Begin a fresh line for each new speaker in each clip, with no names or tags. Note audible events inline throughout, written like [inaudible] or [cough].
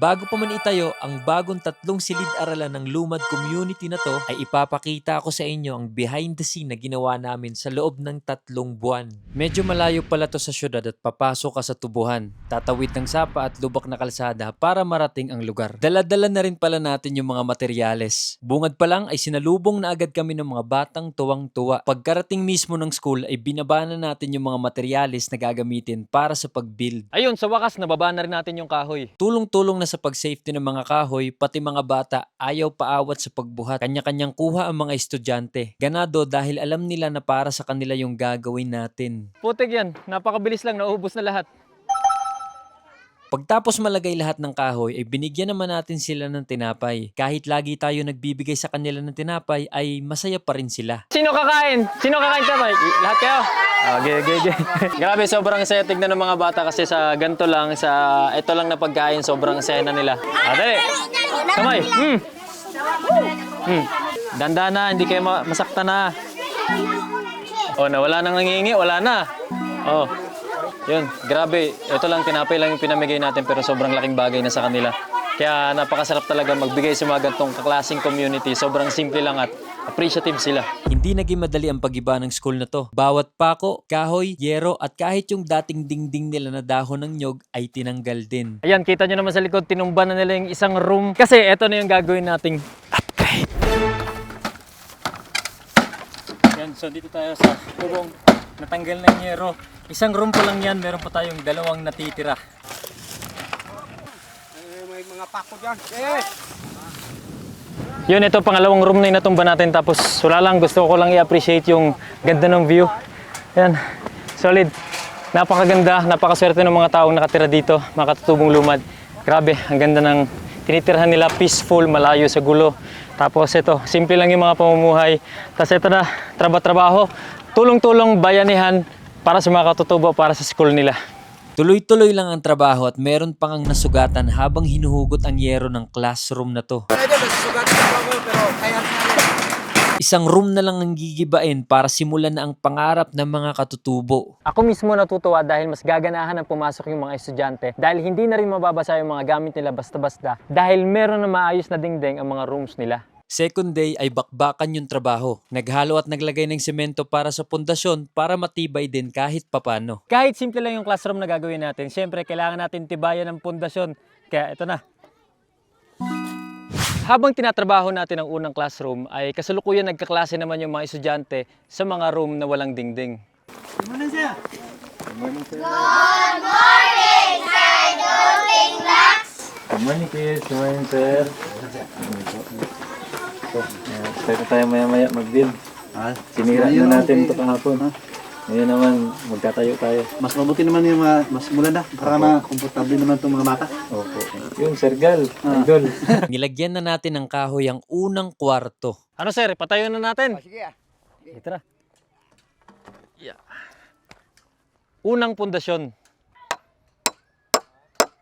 Bago pa man itayo ang bagong tatlong silid-aralan ng Lumad Community na to, ay ipapakita ko sa inyo ang behind the scene na ginawa namin sa loob ng tatlong buwan. Medyo malayo pala to sa syudad at papasok ka sa tubuhan. Tatawid ng sapa at lubak na kalsada para marating ang lugar. Dala-dala na rin pala natin yung mga materyales. Bungad pa lang ay sinalubong na agad kami ng mga batang tuwang-tuwa. Pagkarating mismo ng school ay binaba na natin yung mga materyales na gagamitin para sa pag-build.
Ayun, sa wakas, nababa na rin natin yung kahoy.
Tulong-tulong na sa pag-safety ng mga kahoy, pati mga bata ayaw paawat sa pagbuhat. Kanya-kanyang kuha ang mga estudyante. Ganado dahil alam nila na para sa kanila yung gagawin natin.
Putik yan, napakabilis lang, naubos na lahat.
Pagtapos malagay lahat ng kahoy, ay binigyan naman natin sila ng tinapay. Kahit lagi tayo nagbibigay sa kanila ng tinapay, ay masaya pa rin sila.
Sino kakain? Sino kakain tamay? Lahat kayo? Okay, okay, okay. [laughs] Grabe, sobrang saya tignan ng mga bata kasi sa ganito lang, sa ito lang na pagkain, sobrang saya na nila. Ah, dali. Kamay. Hmm. Hmm. Danda na, hindi kayo ma- masaktan na. Oh, nawala nang nangingi, wala na. Oh. Yun, grabe. Ito lang, tinapay lang yung pinamigay natin pero sobrang laking bagay na sa kanila. Kaya napakasarap talaga magbigay sa mga gantong kaklasing community. Sobrang simple lang at appreciative sila.
Hindi naging madali ang pagiba ng school na to. Bawat pako, kahoy, yero at kahit yung dating dingding nila na dahon ng nyog ay tinanggal din.
Ayan, kita nyo naman sa likod, tinumba na nila yung isang room. Kasi ito na yung gagawin nating upgrade. Yan, so dito tayo sa bubong. Natanggal na yung yero. Isang room pa lang yan, meron pa tayong dalawang natitira.
May mga pako dyan. Eh!
Yun, ito pangalawang room na yung natumba natin. Tapos wala lang, gusto ko lang i-appreciate yung ganda ng view. Yan, solid. Napakaganda, napakaswerte ng mga taong nakatira dito, mga katutubong lumad. Grabe, ang ganda ng tinitirhan nila, peaceful, malayo sa gulo. Tapos ito, simple lang yung mga pamumuhay. Tapos ito na, trabaho-trabaho, tulong-tulong bayanihan para sa mga katutubo, para sa school nila.
Tuloy-tuloy lang ang trabaho at meron pang ang nasugatan habang hinuhugot ang yero ng classroom na to. Isang room na lang ang gigibain para simulan na ang pangarap ng mga katutubo.
Ako mismo natutuwa dahil mas gaganahan ang pumasok yung mga estudyante dahil hindi na rin mababasa yung mga gamit nila basta-basta dahil meron na maayos na dingding ang mga rooms nila.
Second day ay bakbakan yung trabaho. Naghalo at naglagay ng semento para sa pundasyon para matibay din kahit papano.
Kahit simple lang yung classroom na gagawin natin, syempre kailangan natin tibayan ng pundasyon. Kaya ito na. Habang tinatrabaho natin ang unang classroom, ay kasalukuyan nagkaklase naman yung mga estudyante sa mga room na walang dingding.
Good morning, kids. Good morning, sir. So, uh, start na tayo maya-maya mag-build. Sinira na natin ito kahapon. Ngayon naman, magtatayo tayo.
Mas mabuti naman yung mga, mas mula na, para na komportable naman itong mga bata.
Opo. Yung Sergal, idol. [laughs]
Nilagyan na natin ng kahoy ang unang kwarto.
Ano sir, patayo na natin.
Sige ah.
Ito na. Yeah. Unang pundasyon.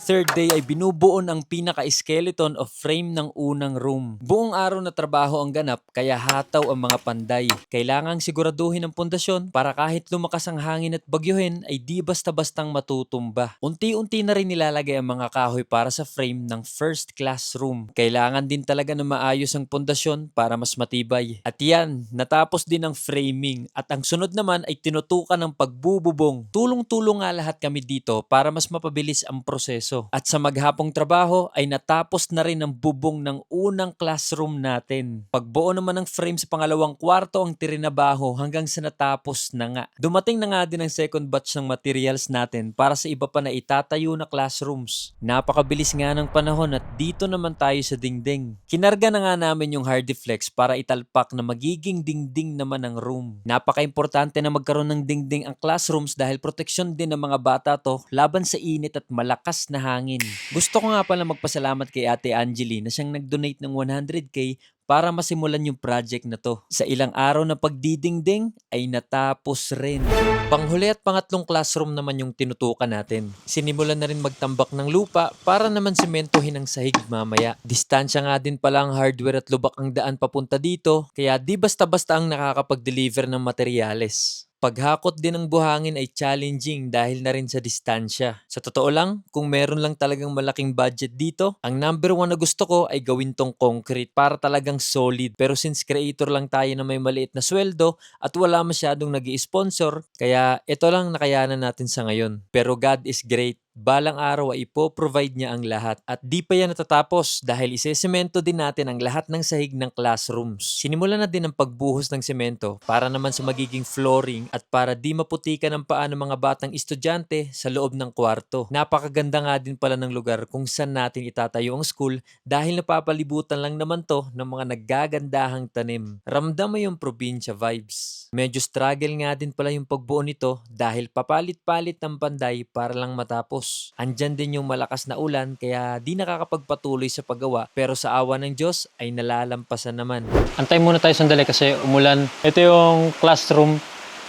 Third day ay binubuon ang pinaka-skeleton of frame ng unang room. Buong araw na trabaho ang ganap kaya hataw ang mga panday. Kailangang siguraduhin ang pundasyon para kahit lumakas ang hangin at bagyuhin ay di basta-bastang matutumba. Unti-unti na rin nilalagay ang mga kahoy para sa frame ng first class room. Kailangan din talaga na maayos ang pundasyon para mas matibay. At yan, natapos din ang framing at ang sunod naman ay tinutukan ng pagbububong. Tulong-tulong nga lahat kami dito para mas mapabilis ang proseso. At sa maghapong trabaho ay natapos na rin ang bubong ng unang classroom natin. Pagbuo naman ng frame sa pangalawang kwarto ang tirinabaho hanggang sa natapos na nga. Dumating na nga din ang second batch ng materials natin para sa iba pa na itatayo na classrooms. Napakabilis nga ng panahon at dito naman tayo sa dingding. Kinarga na nga namin yung Hardiflex para italpak na magiging dingding naman ang room. Napaka-importante na magkaroon ng dingding ang classrooms dahil proteksyon din ng mga bata to laban sa init at malakas na hangin. Gusto ko nga pala magpasalamat kay Ate Angeli na siyang nag-donate ng 100k para masimulan yung project na to. Sa ilang araw na pagdidingding ay natapos rin. Panghuli at pangatlong classroom naman yung tinutukan natin. Sinimulan na rin magtambak ng lupa para naman sementohin ang sahig mamaya. Distansya nga din pala ang hardware at lubak ang daan papunta dito, kaya di basta-basta ang nakakapag-deliver ng materyales. Paghakot din ng buhangin ay challenging dahil na rin sa distansya. Sa totoo lang, kung meron lang talagang malaking budget dito, ang number one na gusto ko ay gawin tong concrete para talagang solid. Pero since creator lang tayo na may maliit na sweldo at wala masyadong nag sponsor kaya ito lang nakayanan natin sa ngayon. Pero God is great. Balang araw ay ipo-provide niya ang lahat. At di pa yan natatapos dahil isesemento din natin ang lahat ng sahig ng classrooms. Sinimulan na din ang pagbuhos ng semento para naman sa magiging flooring at para di maputikan ang paa ng mga batang estudyante sa loob ng kwarto. Napakaganda nga din pala ng lugar kung saan natin itatayo ang school dahil napapalibutan lang naman to ng mga naggagandahang tanim. Ramdam mo yung probinsya vibes. Medyo struggle nga din pala yung pagbuo nito dahil papalit-palit ng panday para lang matapos. Andyan din yung malakas na ulan kaya di nakakapagpatuloy sa paggawa pero sa awa ng Diyos ay nalalampasan naman.
Antay muna tayo sandali kasi umulan. Ito yung classroom.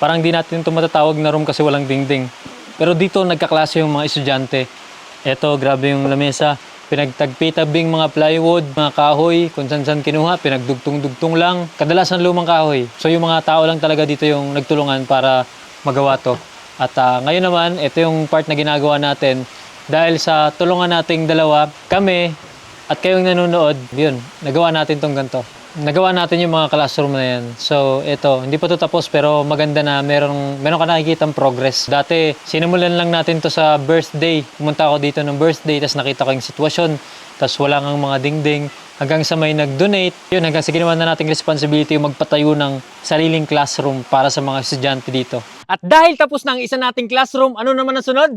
Parang di natin ito matatawag na room kasi walang dingding. Pero dito nagkaklase yung mga estudyante. Ito, grabe yung lamesa. Pinagtagpi-tabing mga plywood, mga kahoy, kung saan-saan kinuha, pinagdugtong-dugtong lang. Kadalasan lumang kahoy. So yung mga tao lang talaga dito yung nagtulungan para magawa to. At ah, ngayon naman, ito yung part na ginagawa natin. Dahil sa tulungan nating dalawa, kami at kayong nanonood, yun, nagawa natin tong ganito. Nagawa natin yung mga classroom na yan. So, ito, hindi pa to tapos pero maganda na merong, meron ka nakikita progress. Dati, sinimulan lang natin to sa birthday. Pumunta ako dito ng birthday, tapos nakita ko yung sitwasyon. Tapos wala ngang mga dingding. Hanggang sa may nag-donate. Yun, hanggang sa ginawa na nating responsibility yung magpatayo ng sariling classroom para sa mga estudyante dito. At dahil tapos na ang isa nating classroom, ano naman ang sunod?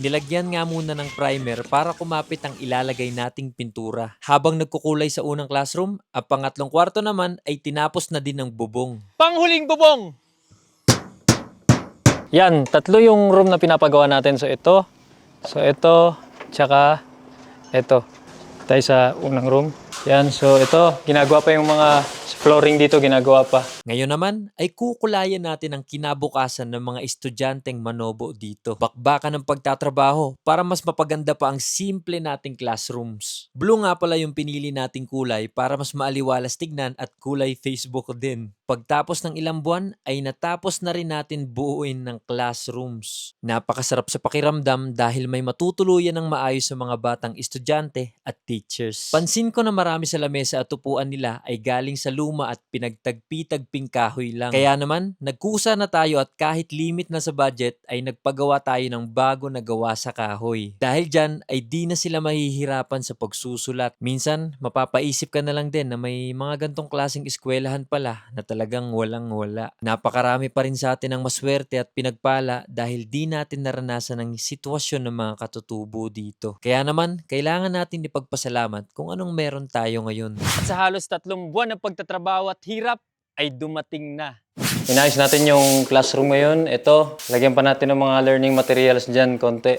Nilagyan nga muna ng primer para kumapit ang ilalagay nating pintura. Habang nagkukulay sa unang classroom, ang pangatlong kwarto naman ay tinapos na din ng bubong.
Panghuling bubong! Yan, tatlo yung room na pinapagawa natin. So ito, so ito, tsaka ito. Tayo sa unang room. Yan, so ito, ginagawa pa yung mga flooring dito, ginagawa pa.
Ngayon naman ay kukulayan natin ang kinabukasan ng mga estudyanteng manobo dito. Bakbakan ng pagtatrabaho para mas mapaganda pa ang simple nating classrooms. Blue nga pala yung pinili nating kulay para mas maaliwalas tignan at kulay Facebook din. Pagtapos ng ilang buwan ay natapos na rin natin buuin ng classrooms. Napakasarap sa pakiramdam dahil may matutuluyan ng maayos sa mga batang estudyante at teachers. Pansin ko na marami sa lamesa at upuan nila ay galing sa luma at pinagtagpi-tagping kahoy lang. Kaya naman, nagkusa na tayo at kahit limit na sa budget ay nagpagawa tayo ng bago na gawa sa kahoy. Dahil dyan ay di na sila mahihirapan sa pagsusulat. Minsan, mapapaisip ka na lang din na may mga gantong klaseng eskwelahan pala na talagang walang wala. Napakarami pa rin sa atin ang maswerte at pinagpala dahil di natin naranasan ang sitwasyon ng mga katutubo dito. Kaya naman, kailangan natin ipagpasalamat kung anong meron tayo ngayon.
At sa halos tatlong buwan ng pagtatrabaho at hirap, ay dumating na. Inayos natin yung classroom ngayon. Ito, lagyan pa natin ng mga learning materials dyan, konti.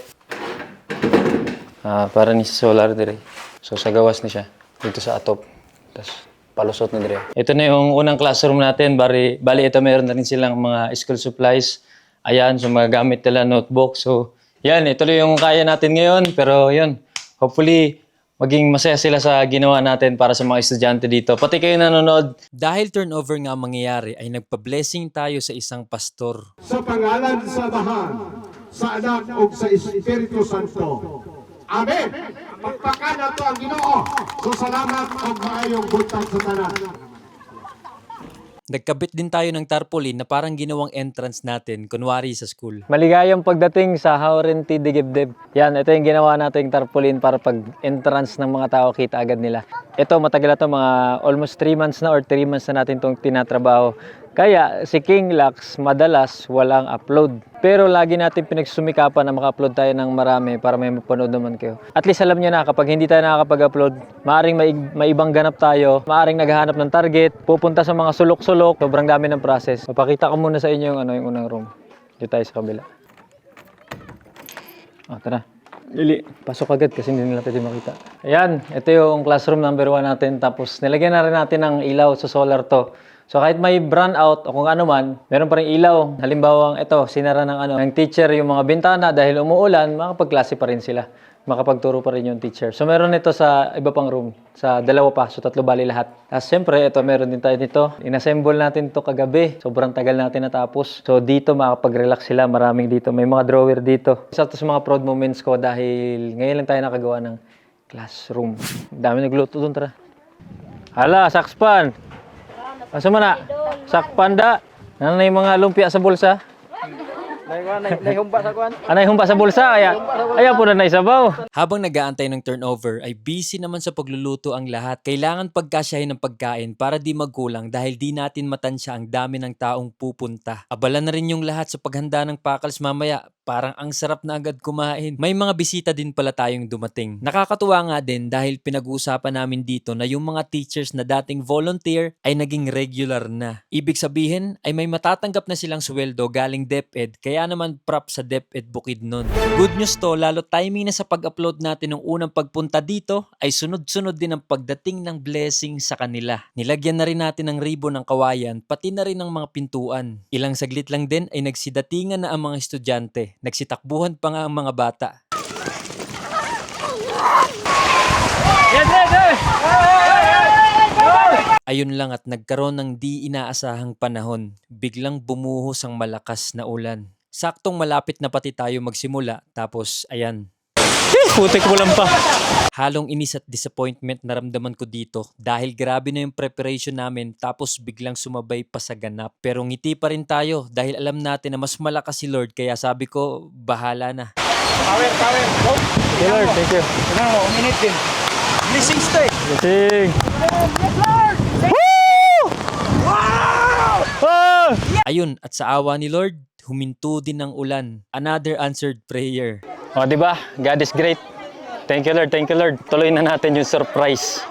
Ah, para ni solar dire. So sa gawas ni siya dito sa atop. Tapos palusot na dire. Ito na yung unang classroom natin. Bali, bali ito meron na rin silang mga school supplies. Ayan, so mga gamit nila notebook. So, yan, lang yung kaya natin ngayon. Pero yun, hopefully, maging masaya sila sa ginawa natin para sa mga estudyante dito. Pati kayo nanonood,
Dahil turnover nga ang mangyayari ay nagpa-blessing tayo sa isang pastor.
sa pangalan sa Ama, sa Anak ug sa Espiritu Santo. Amen. Pagpakan nato ang Ginoo. So salamat ug maayong buntag sa tanan.
Nagkabit din tayo ng tarpaulin na parang ginawang entrance natin, kunwari sa school.
Maligayang pagdating sa Haurenti de Gebdeb. Yan, ito yung ginawa nating tarpaulin para pag entrance ng mga tao kita agad nila. Ito, matagal na to, mga almost 3 months na or 3 months na natin itong tinatrabaho. Kaya si King Lux madalas walang upload. Pero lagi natin pinagsumikapan na maka-upload tayo ng marami para may mapanood naman kayo. At least alam nyo na kapag hindi tayo nakakapag-upload, maaring may, may ibang ganap tayo, maaring naghahanap ng target, pupunta sa mga sulok-sulok, sobrang dami ng process. Papakita ko muna sa inyo yung, ano, yung unang room. Dito tayo sa kabila. Oh, tara. Lili, pasok agad kasi hindi nila pwede makita. Ayan, ito yung classroom number one natin. Tapos nilagyan na rin natin ng ilaw sa solar to So kahit may brand out o kung ano man, meron pa rin ilaw. Halimbawa, ito, sinara ng ano, ng teacher yung mga bintana dahil umuulan, makapagklase pa rin sila. Makapagturo pa rin yung teacher. So meron nito sa iba pang room, sa dalawa pa, so tatlo bali lahat. At syempre, ito meron din tayo nito. Inassemble natin to kagabi. Sobrang tagal natin natapos. So dito makapag-relax sila, maraming dito. May mga drawer dito. Isa to sa mga proud moments ko dahil ngayon lang tayo nakagawa ng classroom. Dami nagluto doon, tara. Hala, sakspan. Asa man na? Sakpanda. Ano na yung mga lumpia sa bulsa? Anay humba sa bulsa kaya ayaw po na naisabaw.
Habang nag-aantay ng turnover ay busy naman sa pagluluto ang lahat. Kailangan pagkasyahin ng pagkain para di magkulang dahil di natin matansya ang dami ng taong pupunta. Abala na rin yung lahat sa paghanda ng pakals mamaya. Parang ang sarap na agad kumain. May mga bisita din pala tayong dumating. Nakakatuwa nga din dahil pinag-uusapan namin dito na yung mga teachers na dating volunteer ay naging regular na. Ibig sabihin ay may matatanggap na silang sweldo galing DepEd kaya naman prop sa DepEd Bukidnon. Good news to lalo timing na sa pag-upload natin ng unang pagpunta dito ay sunod-sunod din ang pagdating ng blessing sa kanila. Nilagyan na rin natin ng ribbon ng kawayan pati na rin ng mga pintuan. Ilang saglit lang din ay nagsidatingan na ang mga estudyante. Nagsitakbuhan pa nga ang mga bata.
Yes, yes, yes.
Ayun lang at nagkaroon ng di inaasahang panahon. Biglang bumuhos ang malakas na ulan. Saktong malapit na pati tayo magsimula tapos ayan.
Putik mo lang pa.
Halong inis at disappointment naramdaman ko dito dahil grabe na yung preparation namin tapos biglang sumabay pa sa ganap. Pero ngiti pa rin tayo dahil alam natin na mas malakas si Lord kaya sabi ko bahala na.
Power, power. Go.
Okay, Lord, thank you.
Ano mo, uminit din. Blessings to eh.
Blessing. Oh!
Ayun at sa awa ni Lord, huminto din ang ulan. Another answered prayer.
O, di ba? God is great. Thank you, Lord. Thank you, Lord. Tuloy na natin yung surprise.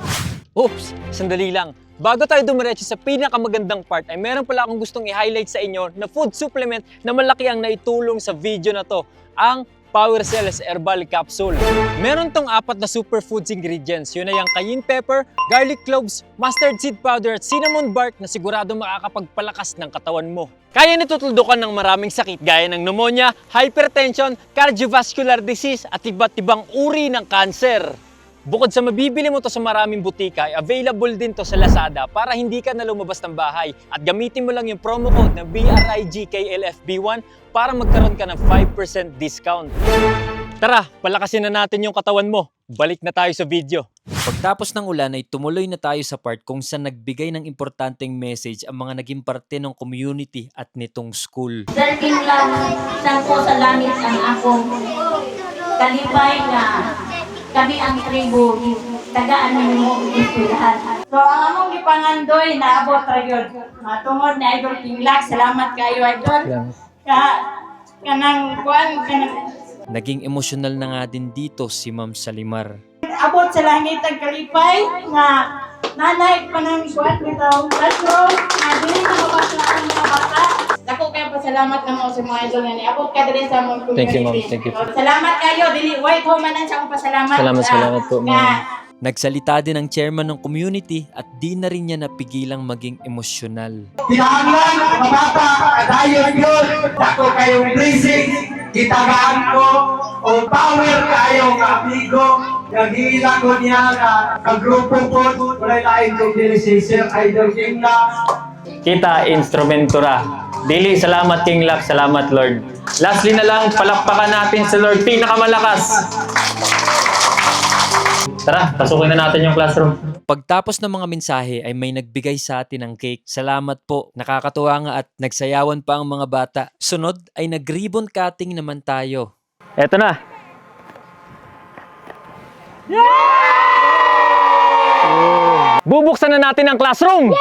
Oops! Sandali lang. Bago tayo dumiretso sa pinakamagandang part, ay meron pala akong gustong i-highlight sa inyo na food supplement na malaki ang naitulong sa video na to. Ang Power Cells Herbal Capsule. Meron tong apat na superfoods ingredients. Yun ay ang cayenne pepper, garlic cloves, mustard seed powder at cinnamon bark na sigurado makakapagpalakas ng katawan mo. Kaya nito tuldukan ng maraming sakit gaya ng pneumonia, hypertension, cardiovascular disease at iba't ibang uri ng cancer. Bukod sa mabibili mo to sa maraming butika, available din to sa Lazada para hindi ka na lumabas ng bahay at gamitin mo lang yung promo code na BRIGKLFB1 para magkaroon ka ng 5% discount. Tara, palakasin na natin yung katawan mo. Balik na tayo sa video.
Pagtapos ng ulan ay tumuloy na tayo sa part kung saan nagbigay ng importanteng message ang mga naging parte ng community at nitong school.
Dating lang sangko sa langit ang akong kalipay na kami ang tribo tagaan mo ispirahan. So ang among gipangandoy na abot ra gyud. Matungod na idol Pinglak, salamat kayo idol. Ka kanang kuan kanang
Naging emosyonal na nga din dito si Ma'am Salimar.
abot sa langit ang kalipay nga nanay pa ng kuan bitaw dili na mabasa ang mga bata. Pasalamat na mo sa mga idol nga ni abot ka diri sa among community.
Thank you, ma'am. Thank you.
Salamat kayo dili white home man sa akong pasalamat.
Salamat,
sa-
salamat po, ma'am.
nga
Nagsalita din ang chairman ng community at di na rin niya napigilang maging emosyonal.
Kinahanglan, mga bata, kadayon yun. Dako kayong blessing. Kitagaan ko o power kayo ka amigo. Naghihila ko niya ka, ka grupo po. Wala tayong kong dili si Sir Idol King na.
Kita instrumentura. Dili, salamat King Lak, salamat Lord. Lastly na lang, palakpakan natin sa Lord, pinakamalakas. Tara, pasukin na natin yung classroom.
Pagtapos ng mga mensahe ay may nagbigay sa atin ng cake. Salamat po. Nakakatuwa nga at nagsayawan pa ang mga bata. Sunod ay nag-ribbon cutting naman tayo.
Eto na. Bubuksan na natin ang classroom!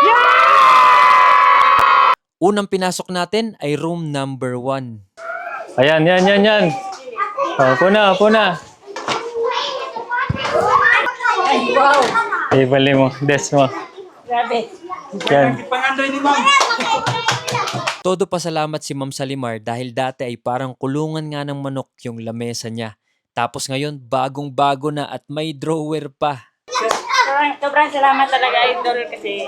Unang pinasok natin ay room number 1.
Ayan, yan, yan, yan. Oh, puna, puna.
Ay, wow.
Ibali mo, des mo.
Grabe.
Yan.
Pangandoy ni ma'am.
Todo pasalamat si Ma'am Salimar dahil dati ay parang kulungan nga ng manok yung lamesa niya. Tapos ngayon, bagong-bago na at may drawer pa.
Sobrang, sobrang salamat talaga idol kasi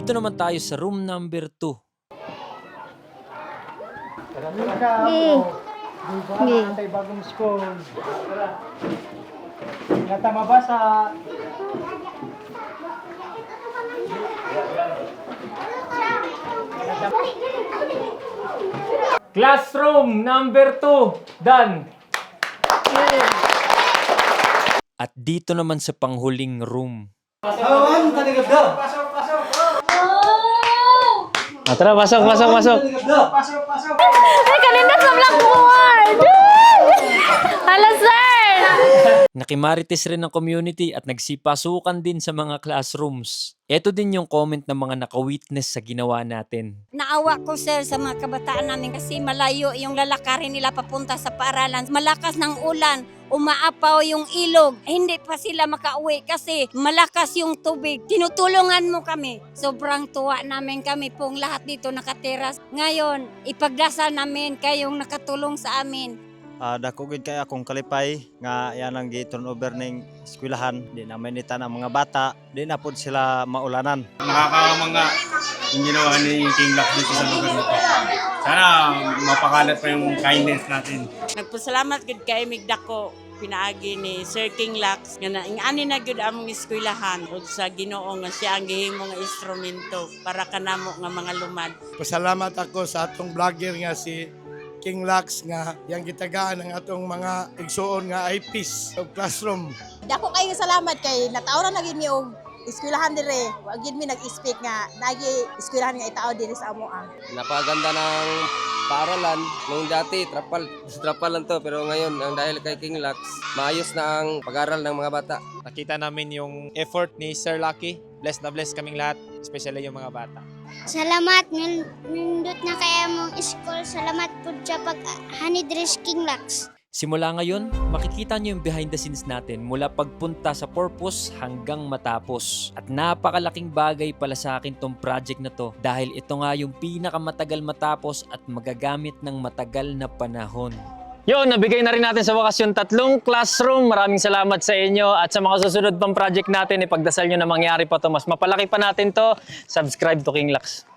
dito naman tayo sa room number 2.
Antay bagong school. Natama ba sa...
Classroom number 2. Done.
At dito naman sa panghuling room.
Awan, taligab daw.
Ah, tara, pasok, pasok, pasok.
Taligab daw.
Pasok, pasok.
Ay, kanina sa blackboard! Hala, sir!
Nakimarites rin ng community at nagsipasukan din sa mga classrooms. Ito din yung comment ng mga naka-witness sa ginawa natin.
Naawa ko sir sa mga kabataan namin kasi malayo yung lalakarin nila papunta sa paaralan. Malakas ng ulan, umaapaw yung ilog. Hindi pa sila makauwi kasi malakas yung tubig. Tinutulungan mo kami. Sobrang tuwa namin kami pong lahat dito nakatiras. Ngayon, ipagdasal namin kayong nakatulong sa amin.
Ah, dako gid kay akong kalipay nga yan ang gi-turnover ning eskwelahan. Di na mainita ang mga bata, di na pud sila maulanan.
Nakakamanga yung ginawa ni King Lock dito sa lugar nito. Sana mapakalat pa yung kindness natin.
Nagpasalamat gud kay Migdako pinaagi ni Sir King Lax nga na ani na gud among eskwelahan ug sa Ginoo nga siya ang gihimo nga instrumento para kanamo nga mga lumad.
Pasalamat ako sa atong vlogger nga si King Lux nga yang gitagaan ng atong mga igsuon nga IPs o classroom.
Dako kay salamat kay nataw na naging mi og eskwelahan dire. Wa gid mi nag-speak nga nagi eskwelahan nga itaw dire sa amo ang.
Napaganda ng paaralan nung dati trapal trapal lang to pero ngayon ang dahil kay King Lux maayos na ang pag-aral ng mga bata.
Nakita namin yung effort ni Sir Lucky. Blessed na blessed kaming lahat, especially yung mga bata.
Salamat, nindot na kaya mong school. Salamat po sa pag Hanidres King Lux.
Simula ngayon, makikita nyo yung behind the scenes natin mula pagpunta sa purpose hanggang matapos. At napakalaking bagay pala sa akin tong project na to dahil ito nga yung pinakamatagal matapos at magagamit ng matagal na panahon.
Yo, nabigay na rin natin sa wakas yung tatlong classroom. Maraming salamat sa inyo at sa mga susunod pang project natin, ipagdasal nyo na mangyari pa to. Mas mapalaki pa natin to. Subscribe to King Lux.